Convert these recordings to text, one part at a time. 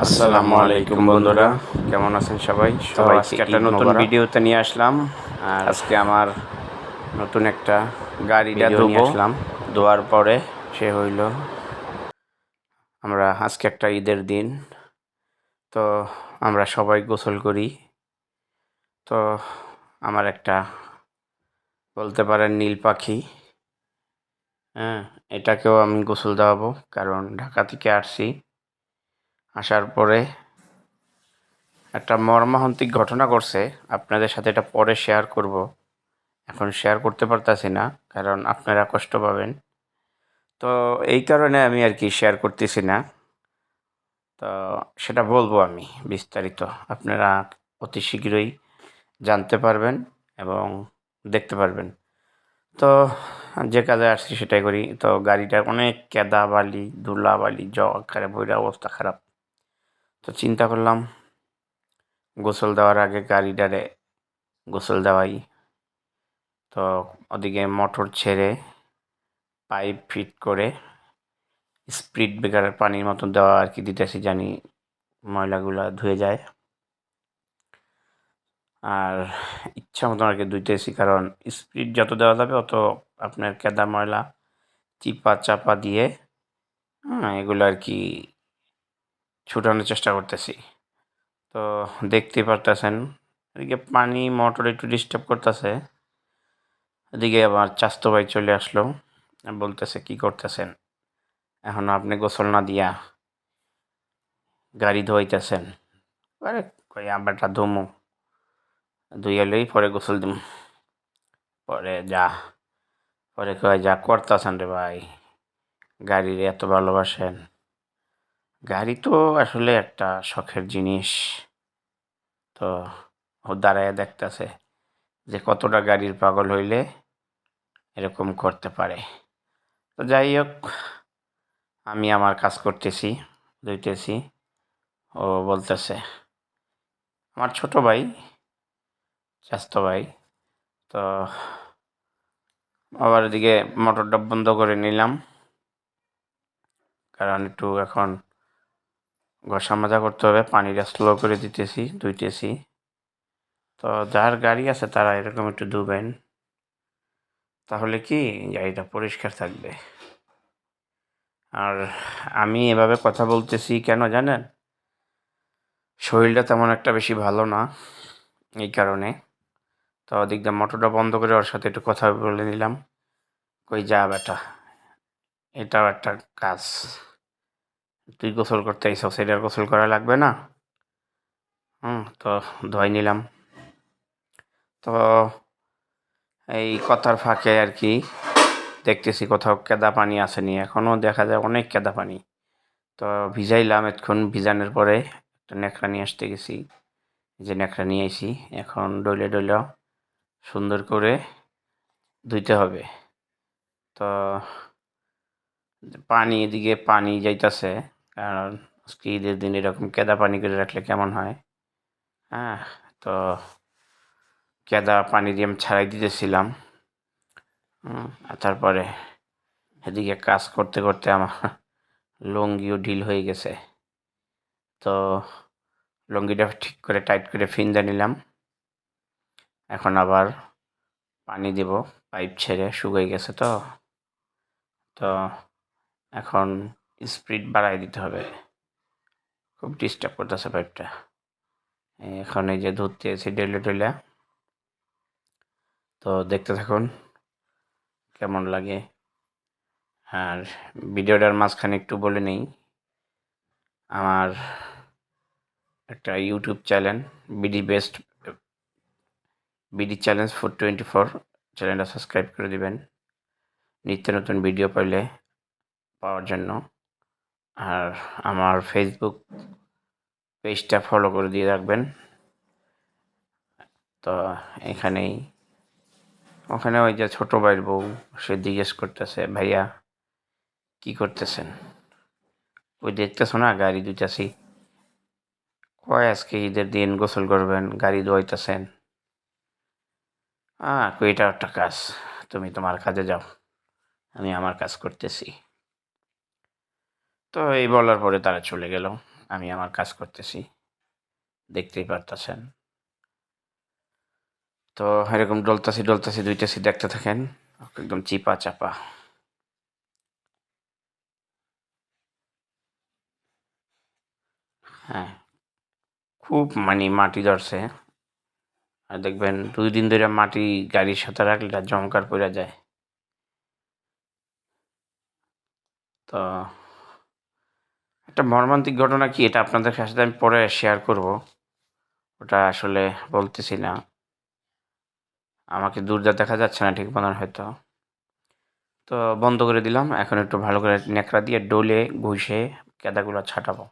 আসসালামু আলাইকুম বন্ধুরা কেমন আছেন সবাই? সবাই আজকে একটা নতুন ভিডিওতে নিয়ে আসলাম আর আজকে আমার নতুন একটা গাড়িটা ধুবো আসলাম। ধোয়ার পরে সে হইল আমরা আজকে একটা ঈদের দিন। তো আমরা সবাই গোসল করি। তো আমার একটা বলতে পারেন নীল পাখি। হ্যাঁ এটাকেও আমি গোসল দেওয়াবো কারণ ঢাকা থেকে আসছি। আসার পরে একটা মর্মান্তিক ঘটনা করছে আপনাদের সাথে এটা পরে শেয়ার করব। এখন শেয়ার করতে পারতাছি না, কারণ আপনারা কষ্ট পাবেন। তো এই কারণে আমি আর কি শেয়ার করতেছি না। তো সেটা বলব আমি বিস্তারিত। আপনারা অতি শীঘ্রই জানতে পারবেন এবং দেখতে পারবেন। তো যে কাজে আসছি সেটাই করি। তো গাড়িটা অনেক কেদা বালি ধুলা বালি জগ খারাপ বইরা অবস্থা খারাপ। তো চিন্তা করলাম, গোসল দেওয়ার আগে গাড়ি গাড়িটারে গোসল দেওয়াই। তো ওদিকে মোটর ছেড়ে পাইপ ফিট করে স্পিড ব্রেকারের পানির মতন দেওয়া আর কি দিতেছি জানি ময়লাগুলো ধুয়ে যায়। আর ইচ্ছা মতন আর কি ধুইতেছি, কারণ স্পিড যত দেওয়া যাবে অত আপনার কেদা ময়লা চিপা চাপা দিয়ে হ্যাঁ এগুলো আর কি ছুটানোর চেষ্টা করতেছি। তো দেখতে পারতেছেন, এদিকে পানি, মোটর একটু ডিস্টার্ব করতেছে। এদিকে আবার চাস্তো ভাই চলে আসলো, বলতেছে, কি করতেছেন? এখন আপনি গোসল না দিয়া গাড়ি ধোয়াইতেছেন? আরে, কই আবারটা ধুমু, ধুইয়ালেই পরে গোসল দিম। পরে যা, পরে কয়, যা করতেছেন রে ভাই, গাড়ির এত ভালোবাসেন। গাড়ি তো আসলে একটা শখের জিনিস। তো ও দাঁড়ায় দেখতেছে যে কতটা গাড়ির পাগল হইলে এরকম করতে পারে। তো যাই হোক, আমি আমার কাজ করতেছি, ধুইতেছি। ও বলতেছে, আমার ছোট ভাই, স্বাস্থ্য ভাই, তো আবার এদিকে মোটরটা বন্ধ করে নিলাম। কারণ একটু এখন ঘষা মাজা করতে হবে, পানিটা স্লো করে দিতেছি, ধুইতেছি। তো যার গাড়ি আছে তারা এরকম একটু ধুবেন। তাহলে কি গাড়িটা পরিষ্কার থাকবে। আর আমি এভাবে কথা বলতেছি কেন জানেন? শরীরটা তেমন একটা বেশি ভালো না, এই কারণে। তো ওদিক দিয়ে মোটরটা বন্ধ করে ওর সাথে একটু কথা বলে নিলাম। কই যা বেটা, এটাও একটা কাজ। তুই গোসল করতে আইসো সেটার গোসল করা লাগবে না? হুম, তো ধোয়াই নিলাম। তো এই কথার ফাঁকে আর কি দেখতেছি কোথাও কেদা পানি আসেনি। এখনও দেখা যায় অনেক কেদা পানি। তো ভিজাইলাম এতক্ষণ, ভিজানোর পরে একটা ন্যাকড়া নিয়ে আসতে গেছি। যে ন্যাকড়া নিয়ে আইছি, এখন ডলে ডলে সুন্দর করে ধুইতে হবে। তো পানি এদিকে পানি যাইতাছে। আজকে ঈদের দিন এরকম কেদা পানি করে রাখলে কেমন হয়? হ্যাঁ তো কেদা পানি দিয়ে আমি ছাড়াই দিতেছিলাম। আর তারপরে এদিকে কাজ করতে করতে আমার লুঙ্গিও ঢিল হয়ে গেছে। তো লুঙ্গিটা ঠিক করে টাইট করে ফিন্দে নিলাম। এখন আবার পানি দেব, পাইপ ছেড়ে শুকিয়ে গেছে তো। তো এখন স্পিড বাড়াই দিতে হবে। খুব ডিস্টার্ব করতেছে পাইপটা এখন এই যে ধরতে আছি ডেলে ডেলে তো দেখতে থাকুন কেমন লাগে। আর ভিডিওটার মাঝখানে একটু বলে নেই। আমার একটা YouTube channel, BD best, BD challenge four twenty four. চ্যানেলটা সাবস্ক্রাইব করে দেবেন। নিত্য নতুন ভিডিও পাইলে পাওয়ার জন্য। আর আমার ফেসবুক পেজটা ফলো করে দিয়ে রাখবেন। তো এখানেই, ওখানে ওই যে ছোটো ভাইয়ের বউ, সে জিজ্ঞেস করতেছে, ভাইয়া, কি করতেছেন? ওই দেখতেছো না, গাড়ি দুইটাছি কয় আজকে ঈদের দিন গোসল করবেন, গাড়ি ধোয়াইতেছেন? হ্যাঁ এটা একটা কাজ, তুমি তোমার কাজে যাও, আমি আমার কাজ করতেছি। তো এই বলার পরে তারা চলে গেল। আমি আমার কাজ করতেছি। দেখতেই পারতেছেন। তো এরকম ডলতাছি ডলতাছি দুইটাছি দেখতে থাকেন। একদম চিপা চাপা। হ্যাঁ। খুব মানে মাটি ধরছে। আর দেখবেন, দুই দিন ধরে মাটি গাড়ির সাথে রাখলে জমকার পড়ে যায়। তো একটা মর্মান্তিক ঘটনা কি? এটা আপনাদের সাথে আমি পরে শেয়ার করব। ওটা আসলে বলতেছি না। আমাকে দূরদা দেখা যাচ্ছে না ঠিক মতন হয়তো। তো বন্ধ করে দিলাম। এখন একটু ভালো করে ন্যাকড়া দিয়ে ডোলে ঘষে কেদাগুলো ছাটাবো।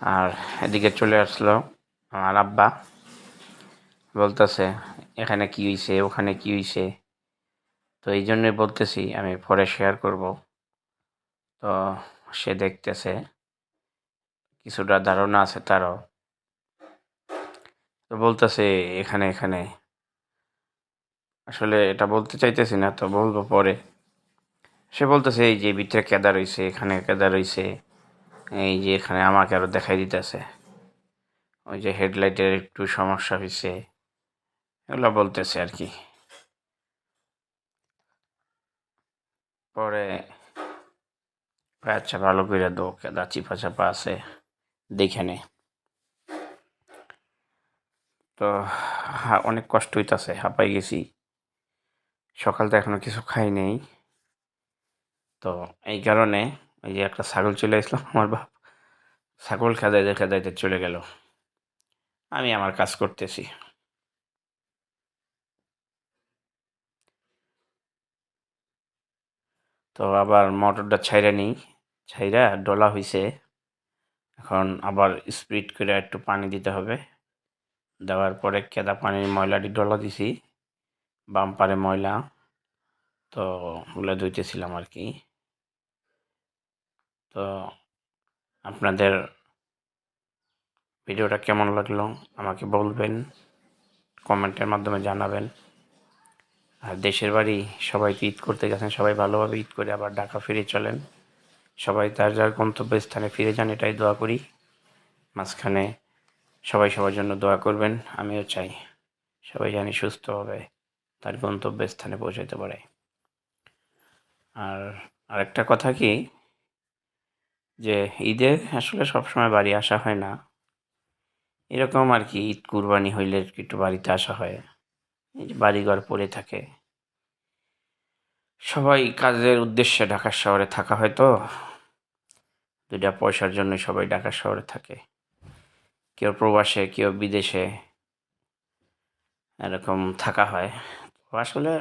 আর এদিকে চলে আসলো আমার আব্বা। বলতেছে, এখানে কি হইছে? ওখানে কি হইছে? তো এই জন্যই বলতেছি, আমি পরে শেয়ার করব। তো সে দেখতেছে, কিছুটা ধারণা আছে তারও। তো বলতেছে, এখানে এখানে। আসলে এটা বলতে চাইতেছি না, তো বলব পরে। সে বলতেছে, এই যে ভিতরে কেদা রইছে এখানে কেদা রইছে এই যে এখানে আমাকে আরও দেখাই দিতেছে। ওই যে হেডলাইটের একটু সমস্যা হয়েছে এগুলো বলতেছে আর কি। পরে আচ্ছা ভালো করে দো, কেদা চিপা চাপা আছে, দেখে নে। তো অনেক কষ্ট হইতাছে, হাঁপাই গেছি। সকালটা এখনও কিছু খাই নেই। তো, এই কারণে ওই যে একটা ছাগল চলে আসলাম আমার বাপ। ছাগল খেদাইতে খেদাইতে চলে গেল। আমি আমার কাজ করতেছি। তো আবার মোটরটা ছাইরা নিই ছাইরা ডলা হইছে। এখন আবার স্পিড করে একটু পানি দিতে হবে। দেওয়ার পরে কেদা পানির ময়লাটি ডলা দিছি, বাম্পারে ময়লা, তো ওগুলো ধুইতেছিলাম আর কি। তো আপনাদের ভিডিওটা কেমন লাগল আমাকে বলবেন, কমেন্টের মাধ্যমে জানাবেন। আর দেশের বাড়ি সবাই ঈদ করতে গেছেন, সবাই ভালোভাবে ঈদ করে আবার ঢাকা ফিরে চলেন। সবাই তার যার গন্তব্যস্থানে ফিরে যান, এটাই দোয়া করি। মাঝখানে সবাই সবার জন্য দোয়া করবেন, আমিও চাই সবাই জানি সুস্থভাবে তার গন্তব্যস্থানে পৌঁছাতে পারে। আর আরেকটা কথা কি, যে ঈদে আসলে সবসময় বাড়ি আসা হয় না। এরকম আর কি ঈদ কুরবানি হইলে একটু বাড়িতে আসা হয়। বাড়িঘর পড়ে থাকে। সবাই কাজের উদ্দেশ্যে ঢাকা শহরে থাকা হয় তো? দুইটা পয়সার জন্য সবাই ঢাকা শহরে থাকে। কেউ প্রবাসে, কেউ বিদেশে এরকম থাকা হয়। আসলে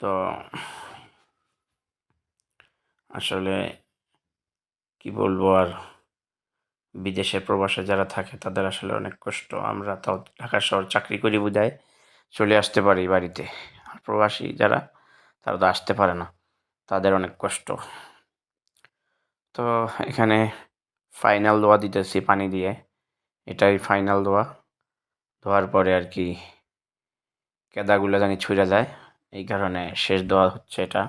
তো আসলে কি বলব আর বিদেশে প্রবাসে যারা থাকে তাদের আসলে অনেক কষ্ট। আমরা তাও ঢাকা শহর চাকরি করি বোঝায় চলে আসতে পারি বাড়িতে। আর প্রবাসী যারা, তারা তো আসতে পারে না, তাদের অনেক কষ্ট। তো এখানে ফাইনাল দোয়া দিতেছি পানি দিয়ে। এটাই ফাইনাল দোয়া। ধোয়ার পরে আর কি কেদাগুলো জানি ছুঁড়ে যায়। এই কারণে শেষ দোয়া হচ্ছে এটা।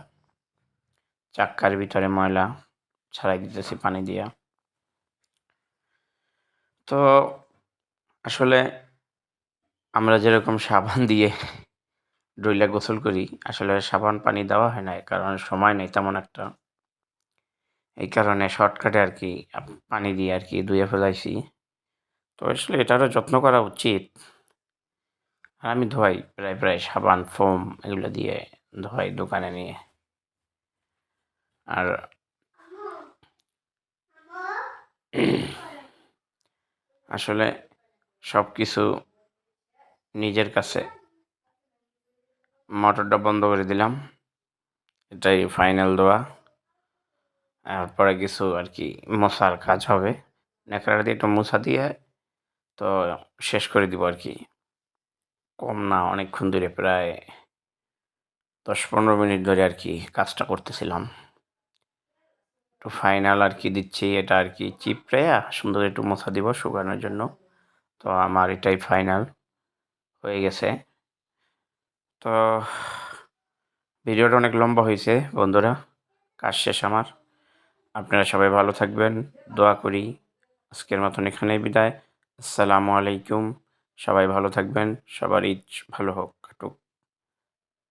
চাক্কার ভিতরে ময়লা ছাড়াই দিতেছি পানি দিয়া। তো আসলে আমরা যেরকম সাবান দিয়ে ডইলা গোসল করি, আসলে সাবান পানি দেওয়া হয় না কারণ সময় নেই তেমন একটা। এই কারণে শর্টকাটে আর কি পানি দিয়ে আর কি ধুয়ে ফেলাইছি। তো আসলে এটারও যত্ন করা উচিত। আর আমি ধোয়াই প্রায় প্রায় সাবান, ফোম এগুলো দিয়ে ধোয়াই দোকানে নিয়ে। আর আসলে সব কিছু নিজের কাছে। মোটরটা বন্ধ করে দিলাম। এটাই ফাইনাল দেওয়া তারপরে কিছু আর কি মশার কাজ হবে। ন্যাকড়া দিয়ে একটু মশা দিয়ে তো শেষ করে দিব আর কি। কম না, অনেকক্ষণ ধরে প্রায় দশ পনেরো মিনিট ধরে আর কি কাজটা করতেছিলাম। একটু ফাইনাল আর কি দিচ্ছি, এটা আর কি চিপড়ে সুন্দর একটু মোছা দিব শুকানোর জন্য। তো আমার এটাই ফাইনাল হয়ে গেছে। তো ভিডিওটা অনেক লম্বা হয়েছে বন্ধুরা, কাজ শেষ আমার। আপনারা সবাই ভালো থাকবেন, দোয়া করি। আজকের মতন এখানেই বিদায়। আসসালামু আলাইকুম। সবাই ভালো থাকবেন, সবার ঈদ ভালো হোক।